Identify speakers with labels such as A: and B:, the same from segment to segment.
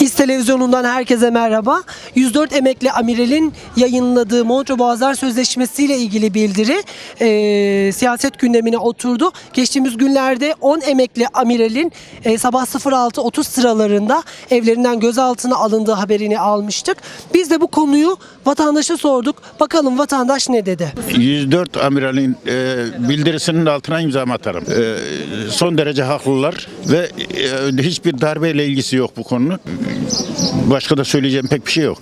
A: He's. Televizyonu'ndan herkese merhaba. 104 emekli amiralin yayınladığı Montreux Boğazlar Sözleşmesi ile ilgili bildiri e, siyaset gündemine oturdu. Geçtiğimiz günlerde 10 emekli amiralin e, sabah 06.30 sıralarında evlerinden gözaltına alındığı haberini almıştık. Biz de bu konuyu vatandaşa sorduk. Bakalım vatandaş ne dedi?
B: 104 amiralin e, bildirisinin altına imza atarım. E, son derece haklılar ve e, hiçbir darbeyle ilgisi yok bu konunun. Başka da söyleyeceğim pek bir şey yok.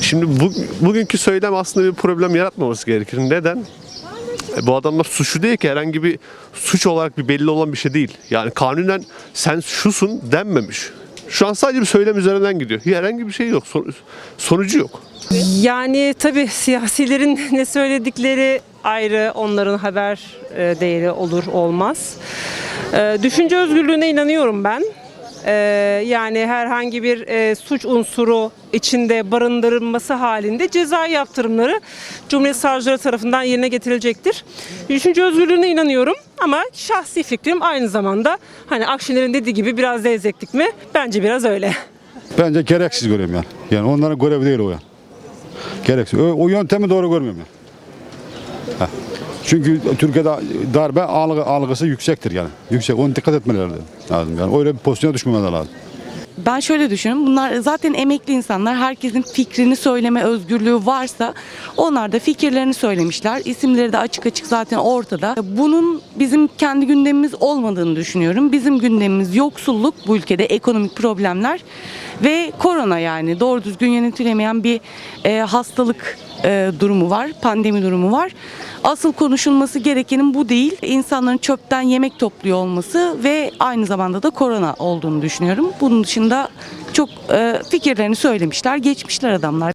C: Şimdi bu, bugünkü söylem aslında bir problem yaratmaması gerekir. Neden? E, Bu adamlar suçlu değil ki herhangi bir suç olarak bir belli olan bir şey değil. Yani kanunen sen şusun denmemiş. Şu an sadece bir söylem üzerinden gidiyor. Herhangi bir şey yok. Son- sonucu yok.
D: Yani tabii siyasilerin ne söyledikleri ayrı, onların haber e, değeri olur olmaz. E, Düşünce özgürlüğüne inanıyorum ben. E, Yani herhangi bir e, suç unsuru içinde barındırılması halinde cezai yaptırımları Cumhuriyet Savcıları tarafından yerine getirilecektir. Düşünce özgürlüğüne inanıyorum ama şahsi fikrim aynı zamanda hani Akşener'in dediği gibi biraz zevzeklik mi? Bence biraz öyle.
E: Bence gereksiz görüyorum yani. Yani onların görevi değil o yani. Gereksiz. O, o yöntemi doğru görmüyorum yani. Çünkü Türkiye'de darbe algı, algısı yüksektir yani. Yüksek. Ona dikkat etmeleri lazım yani. Öyle bir pozisyona düşmemeleri lazım.
F: Ben şöyle düşünüyorum. Bunlar zaten emekli insanlar. Herkesin fikrini söyleme özgürlüğü varsa onlar da fikirlerini söylemişler. İsimleri de açık açık zaten ortada. Bunun bizim kendi gündemimiz olmadığını düşünüyorum. Bizim gündemimiz yoksulluk bu ülkede ekonomik problemler ve korona yani doğru düzgün yönetilemeyen bir e, hastalık e, durumu var, pandemi durumu var. Asıl konuşulması gerekenin bu değil. İnsanların çöpten yemek topluyor olması ve aynı zamanda da korona olduğunu düşünüyorum. Bunun dışında çok e, fikirlerini söylemişler, geçmişler adamlar.